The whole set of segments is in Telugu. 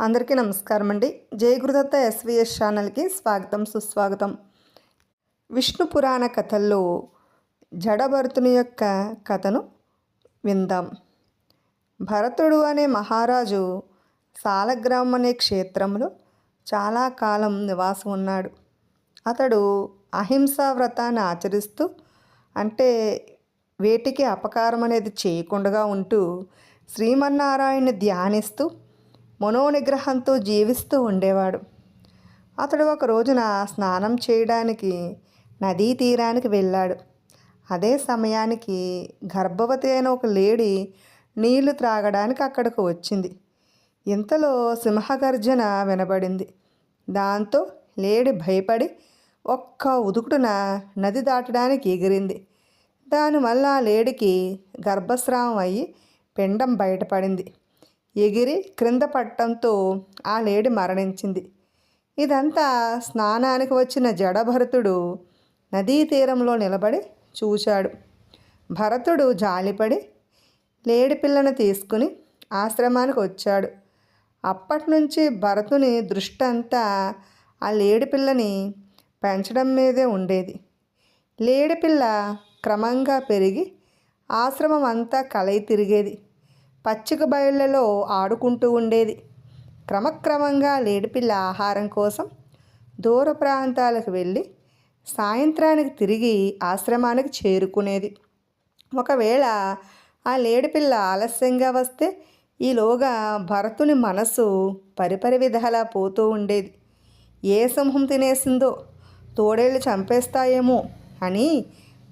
అందరికీ నమస్కారం అండి జయ గురుదత్త ఎస్విఎస్ ఛానల్కి స్వాగతం సుస్వాగతం. విష్ణు పురాణ కథల్లో జడభరతుని యొక్క కథను విందాం. భరతుడు అనే మహారాజు సాలగ్రామం అనే క్షేత్రంలో చాలా కాలం నివాసం ఉన్నాడు. అతడు అహింసా వ్రతాన్ని ఆచరిస్తూ అంటే వేటికి అపకారం అనేది చేయకుండా ఉంటూ శ్రీమన్నారాయణ్ని ధ్యానిస్తూ మనోనిగ్రహంతో జీవిస్తూ ఉండేవాడు. అతడు ఒక రోజున స్నానం చేయడానికి నదీ తీరానికి వెళ్ళాడు. అదే సమయానికి గర్భవతి అయిన ఒక లేడీ నీళ్ళు త్రాగడానికి అక్కడికి వచ్చింది. ఇంతలో సింహగర్జన వినబడింది. దాంతో లేడి భయపడి ఒక్క ఉదుకుడున నది దాటడానికి ఎగిరింది. దానివల్ల ఆ లేడికి గర్భస్రావం అయ్యి పిండం బయటపడింది. ఎగిరి క్రింద పట్టడంతో ఆ లేడి మరణించింది. ఇదంతా స్నానానికి వచ్చిన జడభరతుడు నదీ తీరంలో నిలబడి చూశాడు. భరతుడు జాలిపడి లేడి పిల్లను తీసుకుని ఆశ్రమానికి వచ్చాడు. అప్పటి నుంచి భరతుని దృష్టి అంతా ఆ లేడి పిల్లని పెంచడం మీదే ఉండేది. లేడి పిల్ల క్రమంగా పెరిగి ఆశ్రమం అంతా కలయి తిరిగేది. పచ్చిక బయళ్ళలో ఆడుకుంటూ ఉండేది. క్రమక్రమంగా లేడిపిల్ల ఆహారం కోసం దూర ప్రాంతాలకు వెళ్ళి సాయంత్రానికి తిరిగి ఆశ్రమానికి చేరుకునేది. ఒకవేళ ఆ లేడిపిల్ల ఆలస్యంగా వస్తే ఈలోగా భరతుని మనసు పరిపరి విధాలా పోతూ ఉండేది. ఏ సింహం తినేసిందో తోడేళ్ళు చంపేస్తాయేమో అని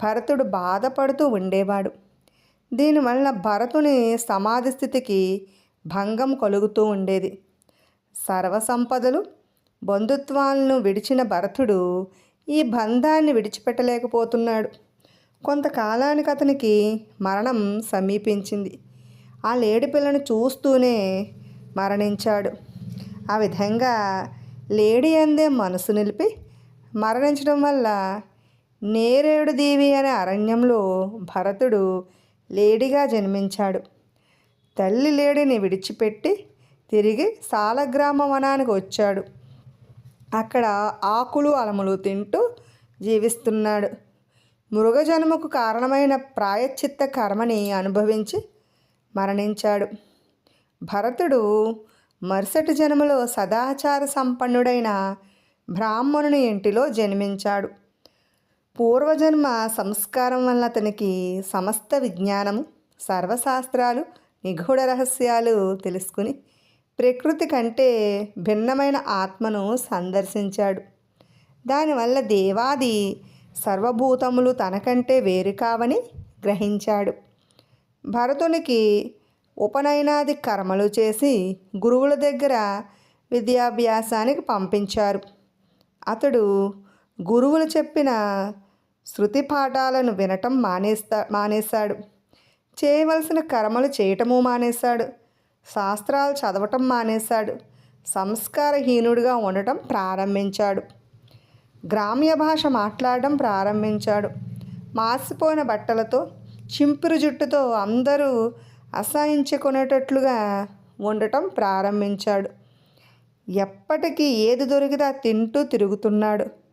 భరతుడు బాధపడుతూ ఉండేవాడు. దీనివల్ల భరతుని సమాధి స్థితికి భంగం కలుగుతూ ఉండేది. సర్వసంపదలు బంధుత్వాలను విడిచిన భరతుడు ఈ బంధాన్ని విడిచిపెట్టలేకపోతున్నాడు. కొంతకాలానికి అతనికి మరణం సమీపించింది. ఆ లేడి పిల్లను చూస్తూనే మరణించాడు. ఆ విధంగా లేడీ అందే మనసు నిలిపి మరణించడం వల్ల నేరేడు దేవి అనే అరణ్యంలో భరతుడు లేడిగా జన్మించాడు. తల్లి లేడిని విడిచిపెట్టి తిరిగి సాలగ్రామ వనానికి వచ్చాడు. అక్కడ ఆకులు అలములు తింటూ జీవిస్తున్నాడు. మృగజన్మకు కారణమైన ప్రాయశ్చిత్త కర్మని అనుభవించి మరణించాడు. భరతుడు మరుసటి జన్మలో సదాచార సంపన్నుడైన బ్రాహ్మణుని ఇంటిలో జన్మించాడు. పూర్వజన్మ సంస్కారం వల్ల అతనికి సమస్త విజ్ఞానము సర్వశాస్త్రాలు నిగూఢ రహస్యాలు తెలుసుకుని ప్రకృతి కంటే భిన్నమైన ఆత్మను సందర్శించాడు. దానివల్ల దేవాది సర్వభూతములు తనకంటే వేరు కావని గ్రహించాడు. భరతునికి ఉపనయనాది కర్మలు చేసి గురువుల దగ్గర విద్యాభ్యాసానికి పంపించారు. అతడు గురువులు చెప్పిన శృతి పాఠాలను వినటం మానేస్తా మానేశాడు. చేయవలసిన కర్మలు చేయటము మానేశాడు. శాస్త్రాలు చదవటం మానేశాడు. సంస్కారహీనుడిగా ఉండటం ప్రారంభించాడు. గ్రామ్య భాష మాట్లాడడం ప్రారంభించాడు. మాసిపోయిన బట్టలతో చింపురు జుట్టుతో అందరూ అసహించుకునేటట్లుగా ఉండటం ప్రారంభించాడు. ఎప్పటికీ ఏది దొరికితే తింటూ తిరుగుతున్నాడు.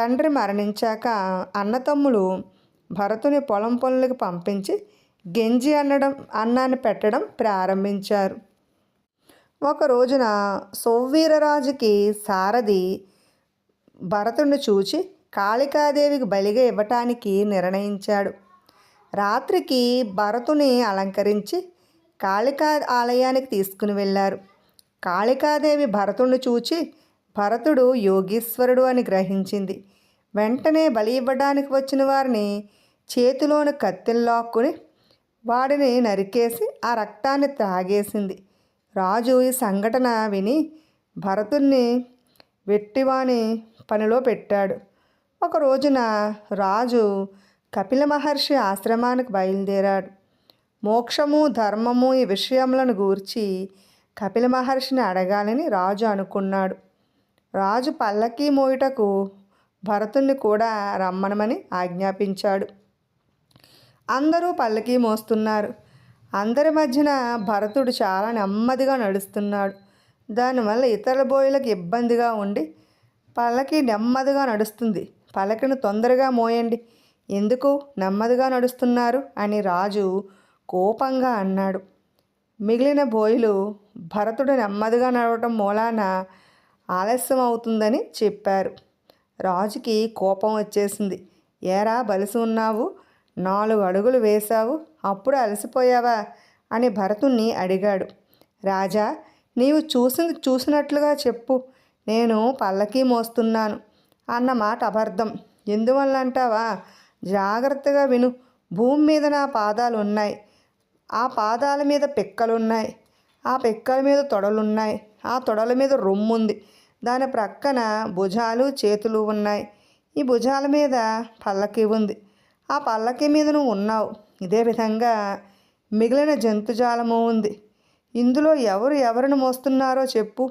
తండ్రి మరణించాక అన్నతమ్ములు భరతుని పొలం పనులకు పంపించి గెంజి అన్నడం అన్నాన్ని పెట్టడం ప్రారంభించారు. ఒక రోజున సౌవీరరాజుకి సారథి భరతుడిని చూచి కాళికాదేవికి బలిగా ఇవ్వటానికి నిర్ణయించాడు. రాత్రికి భరతుని అలంకరించి కాళికా ఆలయానికి తీసుకుని వెళ్ళారు. కాళికాదేవి భరతుణ్ణి చూచి భరతుడు యోగీశ్వరుడు అని గ్రహించింది. వెంటనే బలి ఇవ్వడానికి వచ్చిన వారిని చేతిలోని కత్తిల్లాక్కుని వాడిని నరికేసి ఆ రక్తాన్ని త్రాగేసింది రాజు ఈ సంఘటన విని భరతుణ్ణి వెట్టివాని పనిలో పెట్టాడు. ఒక రోజున రాజు కపిల మహర్షి ఆశ్రమానికి బయలుదేరాడు. మోక్షము ధర్మము ఈ విషయములను గూర్చి కపిల మహర్షిని అడగాలని రాజు అనుకున్నాడు. రాజు పల్లకీ మోయుటకు భరతుణ్ణి కూడా రమ్మనమని ఆజ్ఞాపించాడు. అందరూ పల్లకీ మోస్తున్నారు. అందరి మధ్యన భరతుడు చాలా నెమ్మదిగా నడుస్తున్నాడు. దానివల్ల ఇతర బోయలకు ఇబ్బందిగా ఉండి పల్లకి నెమ్మదిగా నడుస్తుంది. పల్లకిని తొందరగా మోయండి. ఎందుకు నెమ్మదిగా నడుస్తున్నారు అని రాజు కోపంగా అన్నాడు. మిగిలిన బోయిలు భరతుడు నెమ్మదిగా నడవటం మూలాన ఆలస్యం అవుతుందని చెప్పారు. రాజుకి కోపం వచ్చేసింది. ఏరా బలిసి ఉన్నావు? నాలుగు అడుగులు వేశావు. అప్పుడు అలసిపోయావా? అని భరతుణ్ణి అడిగాడు. రాజా నీవు చూసింది చూసినట్లుగా చెప్పు. నేను పల్లకీ మోస్తున్నాను అన్న మాట అబద్ధం. ఎందువల్ల అంటావా జాగ్రత్తగా విను. భూమి మీద నా పాదాలు ఉన్నాయి ఆ పాదాల మీద పిక్కలున్నాయి. ఆ పిక్కల మీద తొడలున్నాయి. ఆ తొడల మీద రొమ్ముంది. దాని ప్రక్కన భుజాలు చేతులు ఉన్నాయి. ఈ భుజాల మీద పల్లకి ఉంది. ఆ పల్లకి మీద నువ్వు ఉన్నావు. ఇదే విధంగా మిగిలిన జంతుజాలము ఉంది. ఇందులో ఎవరు ఎవరిని మోస్తున్నారో చెప్పు.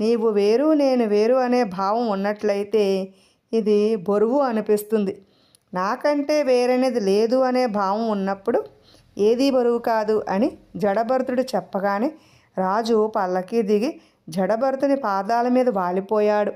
నీవు వేరు నేను వేరు అనే భావం ఉన్నట్లయితే ఇది బరువు అనిపిస్తుంది. నాకంటే వేరనేది లేదు అనే భావం ఉన్నప్పుడు ఏదీ బరువు కాదు అని జడభరతుడు చెప్పగానే రాజు పల్లకి దిగి జడభరతుని పాదాల మీద వాలిపోయాడు.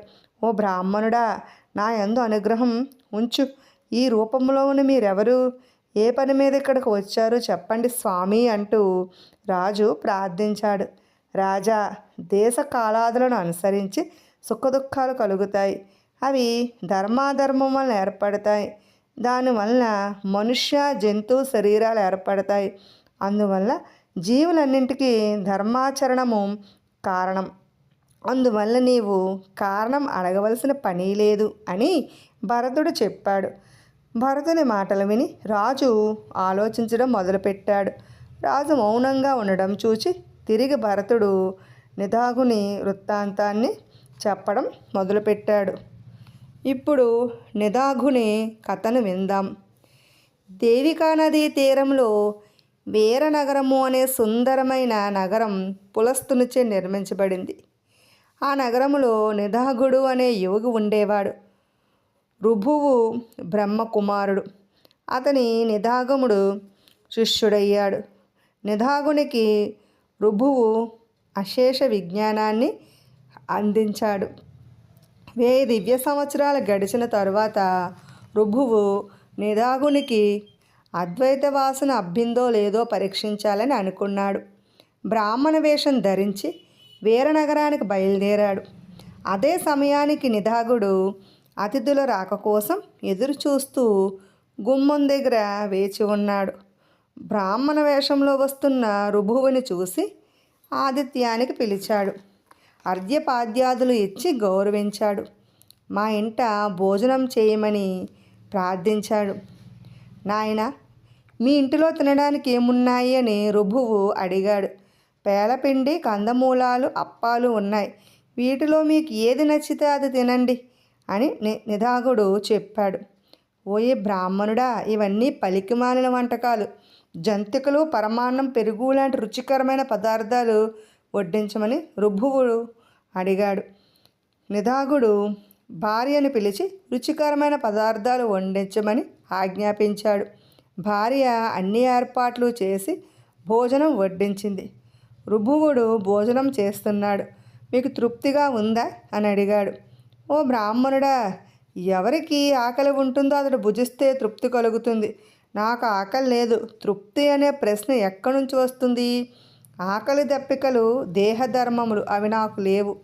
ఓ బ్రాహ్మణుడా నా యందు అనుగ్రహం ఉంచు. ఈ రూపంలో ఉన్న మీరెవరు? ఏ పని మీద ఇక్కడికి వచ్చారో? చెప్పండి స్వామి అంటూ రాజు ప్రార్థించాడు. రాజా దేశ కాలాదులను అనుసరించి సుఖదుఖాలు కలుగుతాయి. అవి ధర్మాధర్మం వలన ఏర్పడతాయి దానివల్ల మనుష్య జంతు శరీరాలు ఏర్పడతాయి. అందువల్ల జీవులన్నింటికీ ధర్మాచరణము కారణం. అందువల్ల నీవు కారణం అడగవలసిన పని లేదు అని భరతుడు చెప్పాడు. భరతుని మాటలు విని రాజు ఆలోచించడం మొదలుపెట్టాడు. రాజు మౌనంగా ఉండడం చూచి తిరిగి భరతుడు నిదాగుని వృత్తాంతాన్ని చెప్పడం మొదలుపెట్టాడు. ఇప్పుడు నిదాఘుని కథను విందాం. దేవికానదీ తీరంలో వీరనగరము అనే సుందరమైన నగరం పులస్తునిచే నిర్మించబడింది. ఆ నగరములో నిదాగుడు అనే యువకు ఉండేవాడు. రుభువు బ్రహ్మకుమారుడు. అతని నిదాగముడు శిష్యుడయ్యాడు. నిదాగునికి రుభువు అశేష విజ్ఞానాన్ని అందించాడు. వెయ్యి దివ్య సంవత్సరాలు గడిచిన తరువాత రుభువు నిదాగునికి అద్వైత వాసన అబ్బిందో లేదో పరీక్షించాలని అనుకున్నాడు. బ్రాహ్మణ వేషం ధరించి వీరనగరానికి బయలుదేరాడు. అదే సమయానికి నిదాగుడు అతిథుల రాక కోసం ఎదురు చూస్తూ గుమ్మం దగ్గర వేచి ఉన్నాడు. బ్రాహ్మణ వేషంలో వస్తున్న రుభువుని చూసి ఆదిత్యానికి పిలిచాడు. అర్ఘ్యపాద్యాదులు ఇచ్చి గౌరవించాడు. మా ఇంట భోజనం చేయమని ప్రార్థించాడు. నాయన మీ ఇంటిలో తినడానికి ఏమున్నాయి అని రుభువు అడిగాడు. పేలపిండి కందమూలాలు అప్పాలు ఉన్నాయి. వీటిలో మీకు ఏది నచ్చితే అది తినండి అని ని నిదాగుడు చెప్పాడు. ఓయే బ్రాహ్మణుడా ఇవన్నీ పలికిమాలిన వంటకాలు. జంతికలు పరమాన్నం పెరుగు లాంటి రుచికరమైన పదార్థాలు వడ్డించమని రుభువుడు అడిగాడు. నిదాగుడు భార్యను పిలిచి రుచికరమైన పదార్థాలు వండించమని ఆజ్ఞాపించాడు. భార్య అన్ని ఏర్పాట్లు చేసి భోజనం వడ్డించింది. రుభువుడు భోజనం చేస్తున్నాడు. మీకు తృప్తిగా ఉందా? అని అడిగాడు. ఓ బ్రాహ్మణుడా ఎవరికి ఆకలి ఉంటుందో అతడు భుజిస్తే తృప్తి కలుగుతుంది. నాకు ఆకలి లేదు. తృప్తి అనే ప్రశ్న ఎక్కడి నుంచి వస్తుంది? ఆకలి దప్పికలు దేహధర్మములు అవి నాకు లేవు.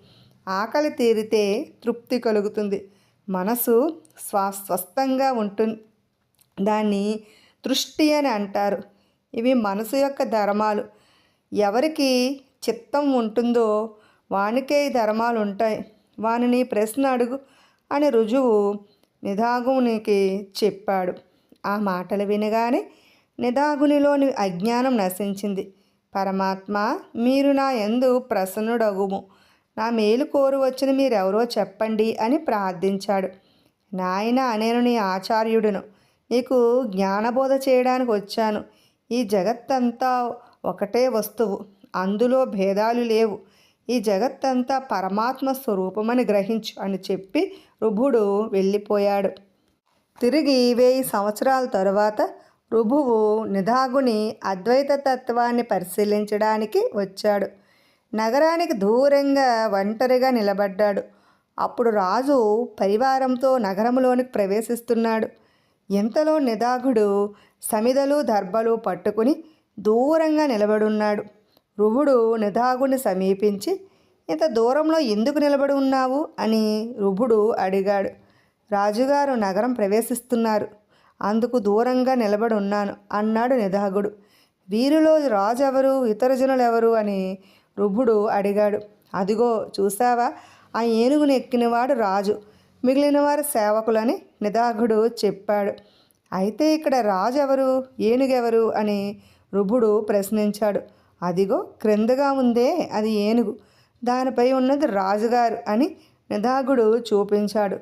ఆకలి తీరితే తృప్తి కలుగుతుంది. మనసు స్వా స్వస్థంగా ఉంటుంది దాన్ని దృష్టి అని అంటారు. ఇవి మనసు యొక్క ధర్మాలు. ఎవరికి చిత్తం ఉంటుందో వానికే ఈ ధర్మాలు ఉంటాయి. వానిని ప్రశ్న అడుగు అని రుజువు నిదాగునికి చెప్పాడు. ఆ మాటలు వినగానే నిదాగునిలోని అజ్ఞానం నశించింది. పరమాత్మ మీరు నా ఎందు ప్రసన్నుడగుము. నా మేలు కోరు వచ్చిన మీరెవరో చెప్పండి అని ప్రార్థించాడు. నాయన నేను నీ ఆచార్యుడును. నీకు జ్ఞానబోధ చేయడానికి వచ్చాను. ఈ జగత్తంతా ఒకటే వస్తువు. అందులో భేదాలు లేవు. ఈ జగత్తంతా పరమాత్మ స్వరూపమని గ్రహించు అని చెప్పి రుభుడు వెళ్ళిపోయాడు. తిరిగి వెయ్యి సంవత్సరాల తరువాత రుభువు నిధాగుని అద్వైత తత్వాన్ని పరిశీలించడానికి వచ్చాడు. నగరానికి దూరంగా ఒంటరిగా నిలబడ్డాడు. అప్పుడు రాజు పరివారంతో నగరంలోనికి ప్రవేశిస్తున్నాడు. ఇంతలో నిదాగుడు సమిదలు దర్భలు పట్టుకుని దూరంగా నిలబడున్నాడు. రుభుడు నిదాగుని సమీపించి ఇంత దూరంలో ఎందుకు నిలబడి ఉన్నావు? అని రుభుడు అడిగాడు. రాజుగారు నగరం ప్రవేశిస్తున్నారు. అందుకు దూరంగా నిలబడి ఉన్నాను అన్నాడు నిదాగుడు వీరిలో రాజు ఎవరు ఇతర జనులు ఎవరు అని రుభుడు అడిగాడు. అదిగో చూసావా ఆ ఏనుగును ఎక్కినవాడు రాజు. మిగిలిన వారు సేవకులని నిదాఘుడు చెప్పాడు. అయితే ఇక్కడ రాజు ఎవరు ఏనుగెవరు? అని రుభుడు ప్రశ్నించాడు. అదిగో క్రిందగా ఉందే అది ఏనుగు. దానిపై ఉన్నది రాజుగారు అని నిదాగుడు చూపించాడు.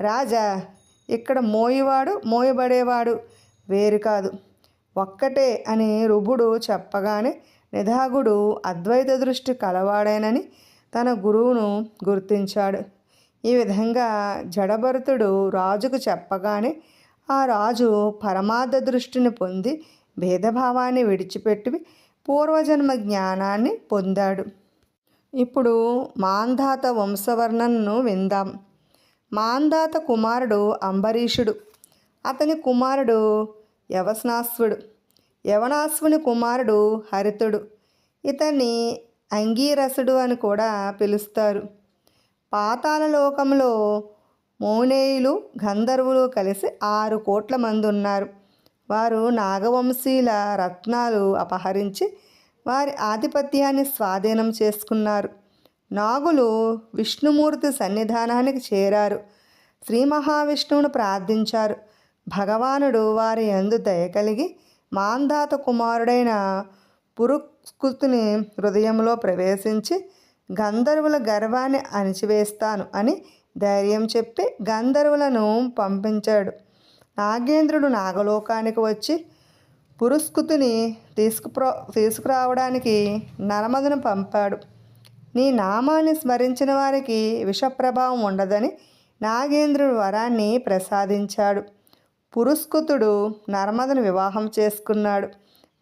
రాజా ఇక్కడ మోయివాడు మోయబడేవాడు వేరు కాదు. ఒక్కటే అని రుభుడు చెప్పగానే నిదాగుడు అద్వైత దృష్టి కలవాడేనని తన గురువును గుర్తించాడు. ఈ విధంగా జడభరతుడు రాజుకు చెప్పగానే ఆ రాజు పరమార్థ దృష్టిని పొంది భేదభావాన్ని విడిచిపెట్టి పూర్వజన్మ జ్ఞానాన్ని పొందాడు. ఇప్పుడు మాంధాత వంశవర్ణనను విందాం. మాంధాత కుమారుడు అంబరీషుడు. అతని కుమారుడు యవస్నాశ్వుడు. యవనాశ్వుని కుమారుడు హరితుడు. ఇతన్ని అంగీరసుడు అని కూడా పిలుస్తారు. పాతాళలోకంలో మౌనేయులు గంధర్వులు కలిసి ఆరు కోట్ల మంది ఉన్నారు. వారు నాగవంశీల రత్నాలు అపహరించి వారి ఆధిపత్యాన్ని స్వాధీనం చేసుకున్నారు. నాగులు విష్ణుమూర్తి సన్నిధానానికి చేరారు. శ్రీ మహావిష్ణువును ప్రార్థించారు. భగవానుడు వారి యందు దయ కలిగి మాంధాత కుమారుడైన పురుస్కృతిని హృదయంలో ప్రవేశించి గంధర్వుల గర్వాన్ని అణిచివేస్తాను అని ధైర్యం చెప్పి గంధర్వులను పంపించాడు. నాగేంద్రుడు నాగలోకానికి వచ్చి పురుస్కుతుని తీసుకుప్రో తీసుకురావడానికి నర్మదను పంపాడు. నీ నామాన్ని స్మరించిన వారికి విషప్రభావం ఉండదని నాగేంద్రుడు వరాన్ని ప్రసాదించాడు. పురుస్కుతుడు నర్మదను వివాహం చేసుకున్నాడు.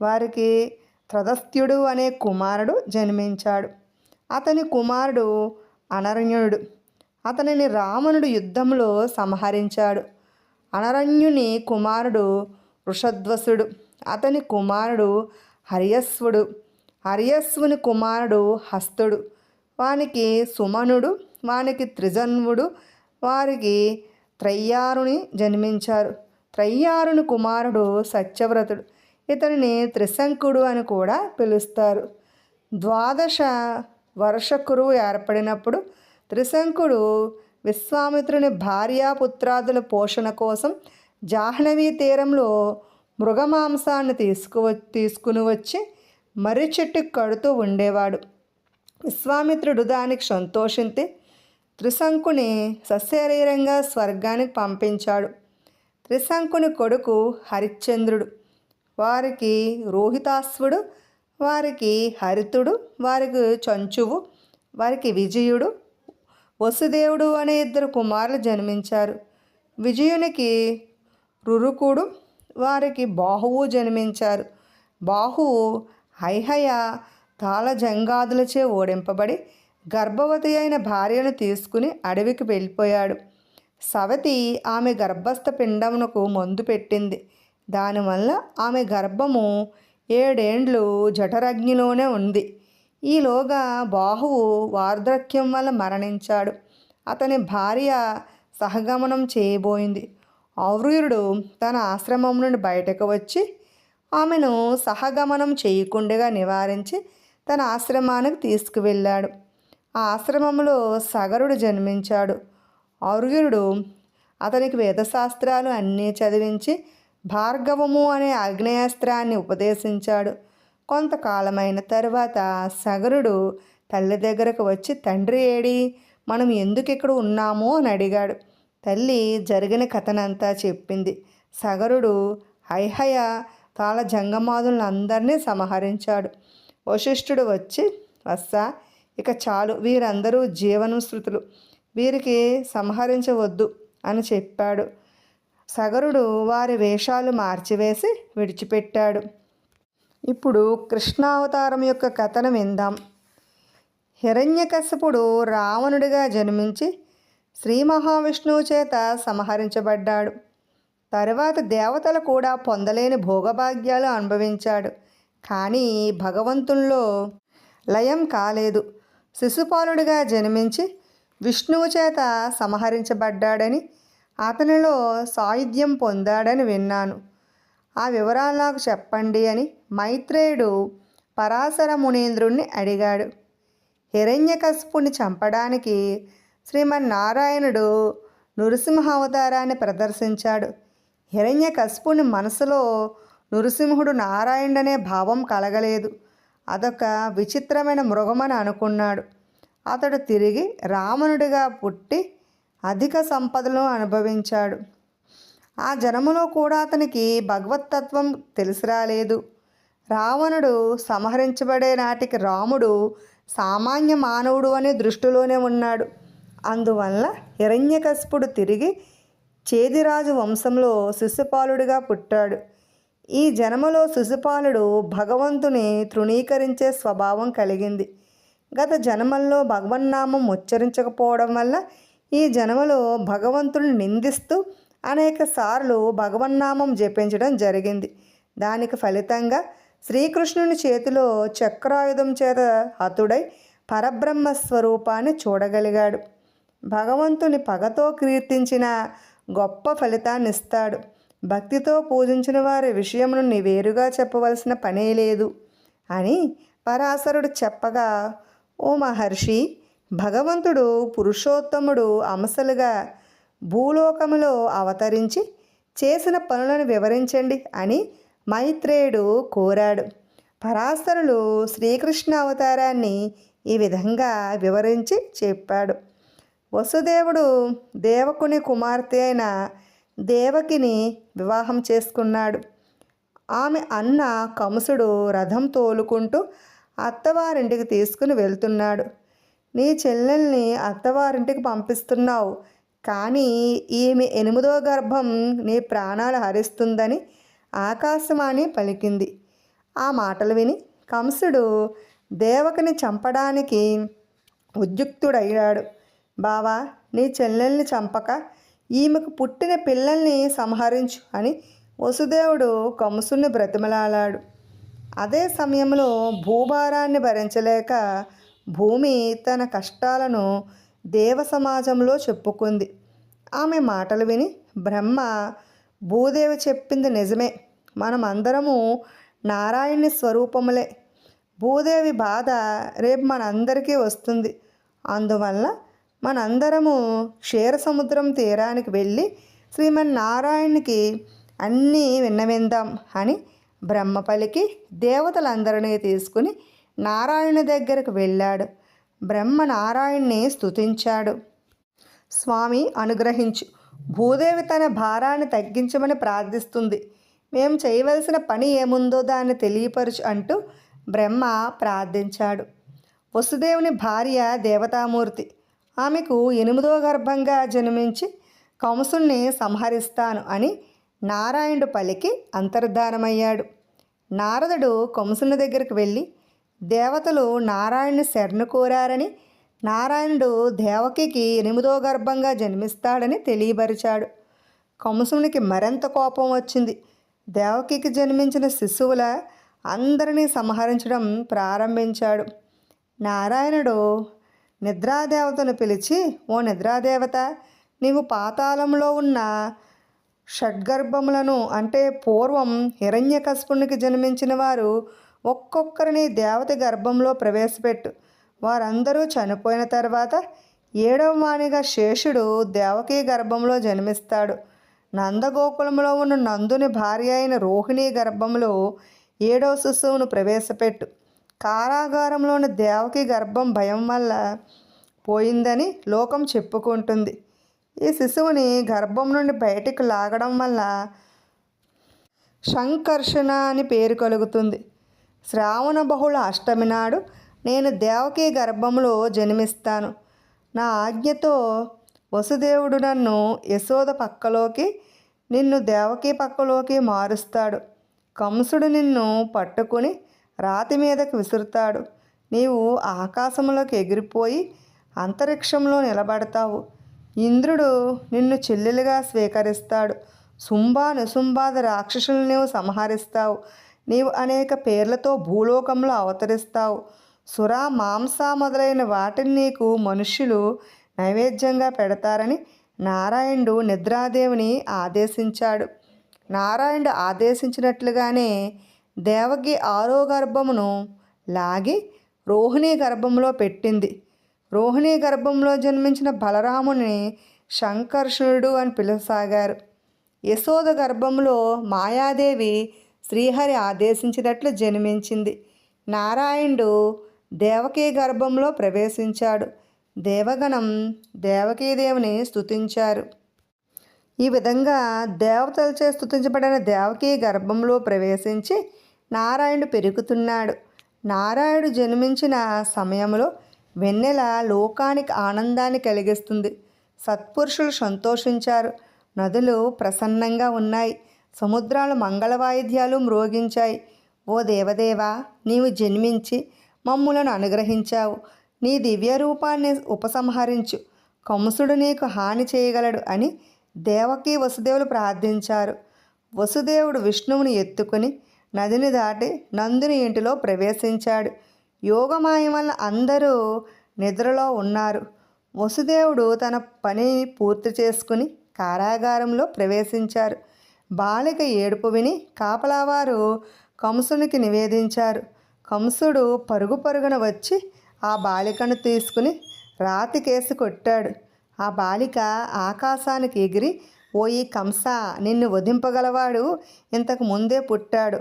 వారికి త్రదస్థ్యుడు అనే కుమారుడు జన్మించాడు. అతని కుమారుడు అనరణ్యుడు. అతనిని రావణుడు యుద్ధంలో సంహరించాడు. అనరణ్యుని కుమారుడు వృషధ్వసుడు. అతని కుమారుడు హరియస్వుడు. హరియస్వుని కుమారుడు హస్తుడు. వానికి సుమనుడు వానికి త్రిజన్వుడు వారికి త్రయ్యారుని జన్మించారు. త్రయ్యారుని కుమారుడు సత్యవ్రతుడు. ఇతనిని త్రిశంకుడు అని కూడా పిలుస్తారు. ద్వాదశ వర్ష కురువు ఏర్పడినప్పుడు త్రిశంకుడు విశ్వామిత్రుని భార్యాపుత్రాదుల పోషణ కోసం జాహ్నవీ తీరంలో మృగమాంసాన్ని తీసుకువ తీసుకుని వచ్చి మర్రి చెట్టు కడుతూ ఉండేవాడు. విశ్వామిత్రుడు దానికి సంతోషించి త్రిశంకుని సశరీరంగా స్వర్గానికి పంపించాడు. త్రిశంకుని కొడుకు హరిశ్చంద్రుడు. వారికి రోహితాశ్వుడు వారికి హరితుడు వారికి చంచువు వారికి విజయుడు వసుదేవుడు అనే ఇద్దరు కుమారులు జన్మించారు. విజయునికి రురుకుడు వారికి బాహువు జన్మించారు. బాహువు హైహయ తాళజంగాదులచే ఓడింపబడి గర్భవతి అయిన భార్యను తీసుకుని అడవికి వెళ్ళిపోయాడు. సవతి ఆమె గర్భస్థ పిండమునకు మందు పెట్టింది. దానివల్ల ఆమె గర్భము ఏడేండ్లు జఠరగ్నిలోనే ఉంది. ఈలోగా బాహువు వార్ధక్యం వల్ల మరణించాడు. అతని భార్య సహగమనం చేయబోయింది. ఔర్యుడు తన ఆశ్రమం నుండి బయటకు వచ్చి ఆమెను సహగమనం చేయకుండా నివారించి తన ఆశ్రమానికి తీసుకువెళ్ళాడు. ఆ ఆశ్రమంలో సగరుడు జన్మించాడు. ఔర్యుడు అతనికి వేదశాస్త్రాలు అన్నీ చదివించి భార్గవము అనే ఆగ్నేయాస్త్రాన్ని ఉపదేశించాడు. కొంతకాలమైన తర్వాత సగరుడు తల్లి దగ్గరకు వచ్చి తండ్రి ఏడి మనం ఎందుకు ఇక్కడ ఉన్నాము? అని అడిగాడు. తల్లి జరిగిన కథనంతా చెప్పింది. సగరుడు హైహయ తాళ జంగమాదులను అందరినీ సంహరించాడు. వశిష్ఠుడు వచ్చి వస్సా ఇక చాలు వీరందరూ జీవనశ్రుతులు. వీరికి సంహరించవద్దు అని చెప్పాడు. సగరుడు వారి వేషాలు మార్చివేసి విడిచిపెట్టాడు. ఇప్పుడు కృష్ణావతారం యొక్క కథను విందాం. హిరణ్యకశపుడు రావణుడిగా జన్మించి శ్రీ మహావిష్ణువు చేత సంహరించబడ్డాడు. తరువాత దేవతలు కూడా పొందలేని భోగభాగ్యాలు అనుభవించాడు. కానీ భగవంతుల్లో లయం కాలేదు. శిశుపాలుడిగా జన్మించి విష్ణువు చేత సంహరించబడ్డాడని అతనిలో సాయుధ్యం పొందాడని విన్నాను. ఆ వివరాలు నాకు చెప్పండి అని మైత్రేయుడు పరాశర మునీంద్రుణ్ణి అడిగాడు. హిరణ్యకశిపుని చంపడానికి శ్రీమన్నారాయణుడు నృసింహావతారాన్ని ప్రదర్శించాడు. హిరణ్యకశపుని మనసులో నృసింహుడు నారాయణుడనే భావం కలగలేదు. అదొక విచిత్రమైన మృగమని అనుకున్నాడు. అతడు తిరిగి రావణుడిగా పుట్టి అధిక సంపదలను అనుభవించాడు. ఆ జనములో కూడా అతనికి భగవత్తత్వం తెలిసి రాలేదు రావణుడు సంహరించబడే నాటికి రాముడు సామాన్య మానవుడు అనే దృష్టిలోనే ఉన్నాడు. అందువల్ల హిరణ్యకశిపుడు తిరిగి చేదిరాజు వంశంలో శిశుపాలుడిగా పుట్టాడు. ఈ జన్మలో శిశుపాలుడు భగవంతుని తృణీకరించే స్వభావం కలిగింది. గత జన్మల్లో భగవన్నామం ఉచ్చరించకపోవడం వల్ల ఈ జన్మలో భగవంతుని నిందిస్తూ అనేక సార్లు భగవన్నామం జపించడం జరిగింది. దానికి ఫలితంగా శ్రీకృష్ణుని చేతిలో చక్రాయుధం చేత హతుడై పరబ్రహ్మ స్వరూపాన్ని చూడగలిగాడు. భగవంతుని పగతో కీర్తించిన గొప్ప ఫలితాన్ని ఇస్తాడు. భక్తితో పూజించిన వారి విషయమును నీ వేరుగా చెప్పవలసిన పనే లేదు అని పరాశరుడు చెప్పగా ఓ మహర్షి భగవంతుడు పురుషోత్తముడు అంశలుగా భూలోకములో అవతరించి చేసిన పనులను వివరించండి అని మైత్రేయుడు కోరాడు. పరాశరులు శ్రీకృష్ణ అవతారాన్ని ఈ విధంగా వివరించి చెప్పాడు. వసుదేవుడు దేవకుని కుమార్తె అయిన దేవకిని వివాహం చేసుకున్నాడు. ఆమె అన్న కంసుడు రథం తోలుకుంటూ అత్తవారింటికి తీసుకుని వెళ్తున్నాడు. నీ చెల్లెల్ని అత్తవారింటికి పంపిస్తున్నావు. కానీ ఈమె ఎనిమిదో గర్భం నీ ప్రాణాలు హరిస్తుందని ఆకాశవాణి పలికింది. ఆ మాటలు విని కంసుడు దేవకని చంపడానికి ఉద్యుక్తుడయ్యాడు. బావా నీ చెల్లెల్ని చంపక ఈమెకు పుట్టిన పిల్లల్ని సంహరించు అని వసుదేవుడు కంసుని బ్రతిమలాడాడు అదే సమయంలో భూభారాన్ని భరించలేక భూమి తన కష్టాలను దేవ సమాజంలో చెప్పుకుంది. ఆమె మాటలు విని బ్రహ్మ భూదేవి చెప్పింది నిజమే. మనం అందరము నారాయణి స్వరూపములే. భూదేవి బాధ రేపు మనందరికీ వస్తుంది. అందువల్ల మనందరము క్షీరసముద్రం తీరానికి వెళ్ళి శ్రీమన్నారాయణునికి అన్నీ విన్నవిందాం అని బ్రహ్మ పలికి దేవతలందరినీ తీసుకుని నారాయణ దగ్గరకు వెళ్ళాడు. బ్రహ్మ నారాయణ్ణి స్తుతించాడు. స్వామి అనుగ్రహించు. భూదేవి తన భారాన్ని తగ్గించమని ప్రార్థిస్తుంది. మేము చేయవలసిన పని ఏముందో దాన్ని తెలియపరచు అంటూ బ్రహ్మ ప్రార్థించాడు. వసుదేవుని భార్య దేవతామూర్తి. ఆమెకు ఎనిమిదో గర్భంగా జన్మించి కంసుణ్ణి సంహరిస్తాను అని నారాయణుడు పలికి అంతర్ధానమయ్యాడు. నారదుడు కంసుని దగ్గరికి వెళ్ళి దేవతలు నారాయణుని శరణు కోరారని నారాయణుడు దేవకికి ఎనిమిదో గర్భంగా జన్మిస్తాడని తెలియపరిచాడు కంసునికి మరింత కోపం వచ్చింది. దేవకికి జన్మించిన శిశువుల అందరినీ సంహరించడం ప్రారంభించాడు. నారాయణుడు నిద్రాదేవతను పిలిచి ఓ నిద్రాదేవత నీవు పాతాళంలో ఉన్న షడ్గర్భములను అంటే పూర్వం హిరణ్యకస్పునికి జన్మించిన వారు ఒక్కొక్కరిని దేవత గర్భంలో ప్రవేశపెట్టు. వారందరూ చనిపోయిన తర్వాత ఏడవ వాణిగా శేషుడు దేవకీ గర్భంలో జన్మిస్తాడు. నందగోకులంలో ఉన్న నందుని భార్య అయిన రోహిణి గర్భంలో ఏడవ శిశువును ప్రవేశపెట్టు. కారాగారంలోని దేవకి గర్భం భయం వల్ల పోయిందని లోకం చెప్పుకుంటుంది. ఈ శిశువుని గర్భం నుండి బయటకు లాగడం వల్ల సంకర్షణ అని పేరు కలుగుతుంది. శ్రావణ బహుళ అష్టమి నాడు నేను దేవకి గర్భంలో జన్మిస్తాను. నా ఆజ్ఞతో వసుదేవుడు నన్ను యశోద పక్కలోకి నిన్ను దేవకి పక్కలోకి మారుస్తాడు. కంసుడు నిన్ను పట్టుకుని రాతి మీదకు విసురుతాడు. నీవు ఆకాశంలోకి ఎగిరిపోయి అంతరిక్షంలో నిలబడతావు. ఇంద్రుడు నిన్ను చెల్లెలుగా స్వీకరిస్తాడు. శుంభా నిశుంభాద రాక్షసులు నీవు సంహరిస్తావు. నీవు అనేక పేర్లతో భూలోకంలో అవతరిస్తావు. సుర మాంస మొదలైన వాటిని నీకు మనుష్యులు నైవేద్యంగా పెడతారని నారాయణుడు నిద్రాదేవిని ఆదేశించాడు. నారాయణుడు ఆదేశించినట్లుగానే దేవకి ఆరో గర్భమును లాగి రోహిణి గర్భంలో పెట్టింది. రోహిణి గర్భంలో జన్మించిన బలరాముని శంకర్షణుడు అని పిలవసాగారు. యశోద గర్భంలో మాయాదేవి శ్రీహరి ఆదేశించినట్లు జన్మించింది. నారాయణుడు దేవకీ గర్భంలో ప్రవేశించాడు. దేవగణం దేవకీదేవిని స్థుతించారు ఈ విధంగా దేవతలచే స్తుతించబడిన దేవకీ గర్భంలో ప్రవేశించి నారాయణుడు పెరుగుతున్నాడు. నారాయణుడు జన్మించిన సమయంలో వెన్నెల లోకానికి ఆనందాన్ని కలిగిస్తుంది. సత్పురుషులు సంతోషించారు. నదులు ప్రసన్నంగా ఉన్నాయి. సముద్రాలు మంగళ వాయిద్యాలు మ్రోగించాయి. ఓ దేవదేవా నీవు జన్మించి మమ్ములను అనుగ్రహించావు. నీ దివ్య రూపాన్ని ఉపసంహరించు. కంసుడు నీకు హాని చేయగలడు అని దేవకి వసుదేవులు ప్రార్థించారు. వసుదేవుడు విష్ణువుని ఎత్తుకుని నదిని దాటి నందుని ఇంటిలో ప్రవేశించాడు. యోగమాయం వల్ల అందరూ నిద్రలో ఉన్నారు. వసుదేవుడు తన పనిని పూర్తి చేసుకుని కారాగారంలో ప్రవేశించారు. బాలిక ఏడుపు విని కాపలావారు కంసునికి నివేదించారు. కంసుడు పరుగు పరుగున వచ్చి ఆ బాలికను తీసుకుని రాతి కేసు కొట్టాడు. ఆ బాలిక ఆకాశానికి ఎగిరి ఓ ఈ కంస నిన్ను వధింపగలవాడు ఇంతకు ముందే పుట్టాడు.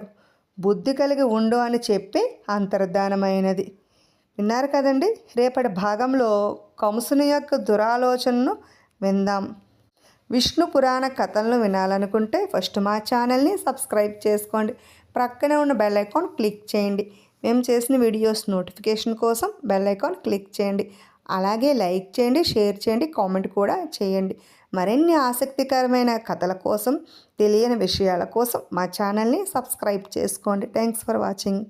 బుద్ధి కలిగి ఉండు అని చెప్పి అంతర్ధానమైనది. విన్నారు కదండి? రేపటి భాగంలో కంసుని యొక్క దురాలోచనను విందాం. విష్ణు పురాణ కథలను వినాలనుకుంటే ఫస్ట్ మా ఛానల్ని సబ్స్క్రైబ్ చేసుకోండి. ప్రక్కనే ఉన్న బెల్ ఐకాన్ క్లిక్ చేయండి. మేము చేసిన వీడియోస్ నోటిఫికేషన్ కోసం బెల్ ఐకాన్ క్లిక్ చేయండి. అలాగే లైక్ చేయండి షేర్ చేయండి కామెంట్ కూడా చేయండి. మరిన్ని ఆసక్తికరమైన కథల కోసం తెలియని విషయాల కోసం మా ఛానల్ని సబ్స్క్రైబ్ చేసుకోండి. Thanks for watching.